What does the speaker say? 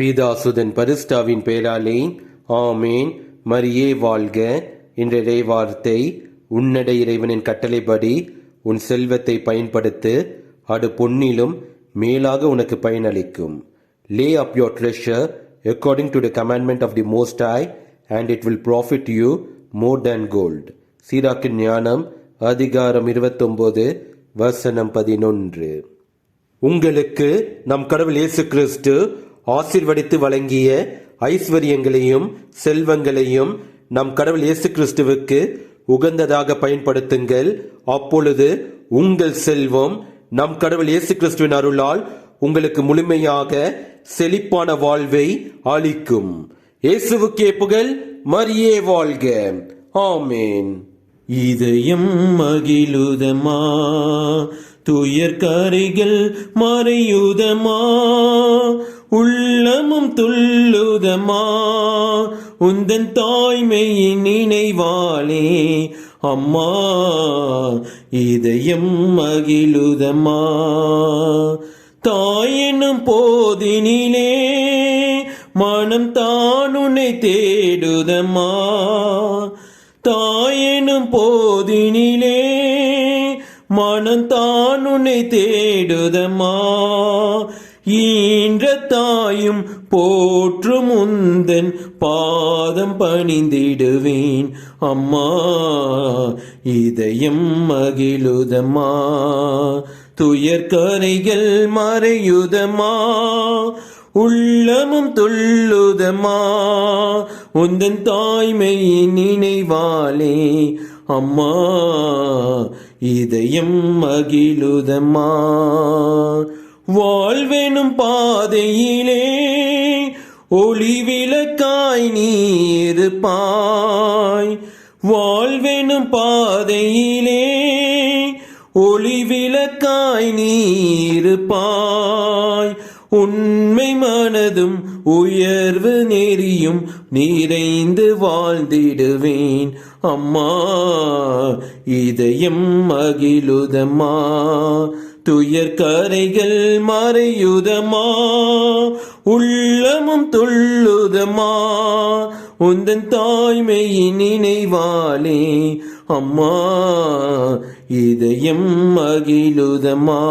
பீதாசுதன் பரிஸ்டாவின் பெயராலே ஆமேன். மரியே வாழ்க. என்ற வார்த்தை உன்னடை இறைவனின் கட்டளைப்படி உன் செல்வத்தை பயன்படுத்து அது பொன்னிலும் மேலாக உனக்கு பயனளிக்கும். Lay up your treasure according to the commandment of the most high and it will profit you more than gold சீராக்கின் ஞானம் அதிகாரம் இருபத்தொம்போது வசனம் பதினொன்று. உங்களுக்கு நம் கடவுள் இயேசு கிறிஸ்து ஆசீர்வதித்து வழங்கிய ஐஸ்வர்யங்களையும் செல்வங்களையும் நம் கடவுள் இயேசு கிறிஸ்துவுக்கு உகந்ததாக பயன்படுத்துங்கள். அப்பொழுது உங்கள் செல்வம் நம் கடவுள் இயேசு கிறிஸ்துவின் அருளால் உங்களுக்கு முழுமையாக செழிப்பான வாழ்வை அளிக்கும். இயேசுவுக்கே புகழ் மரியே வாழ்க. ஆமேன். இதயம் மகிழுதமா? துயர் கரைகள் மறையுதமா? உள்ளமும் துள்ளுதமா உந்தன் தாய்மையின் நினைவாளே அம்மா இதயம் மகிழுதமா தாயெனும் போதினிலே மனம் தானுனை தேடுதம்மா. தாயெனும் போதினிலே மனம் தானுனை தேடுதம்மா. ஈன்ற தாயும் போற்றும் உந்தன் பாதம் பணிந்திடுவேன். அம்மா இதயம் மகிழுதம்மா. துயர்கரைகள் மறையுதமா உள்ளமும் துள்ளுதமா உந்தன் தாய்மையின் நினைவாலே அம்மா இதயம் மகிழுதம்மா. வாழ்வெனும் பாதையிலே ஒளி விளக்காய் நீருப்பாய். வாழ்வெனும் பாதையிலே ஒளி விளக்காய் நீருப்பாய். உண்மை மனதும் உயர்வு நெறியும் நிறைந்து வாழ்ந்திடுவேன். அம்மா இதயம் மகிழுதம்மா. துயர் கரைகள் மறையுதமா உள்ளமும் துள்ளுதமா உந்தன் தாய்மையின் நினைவாலே அம்மா இதயம் மகிழுதமா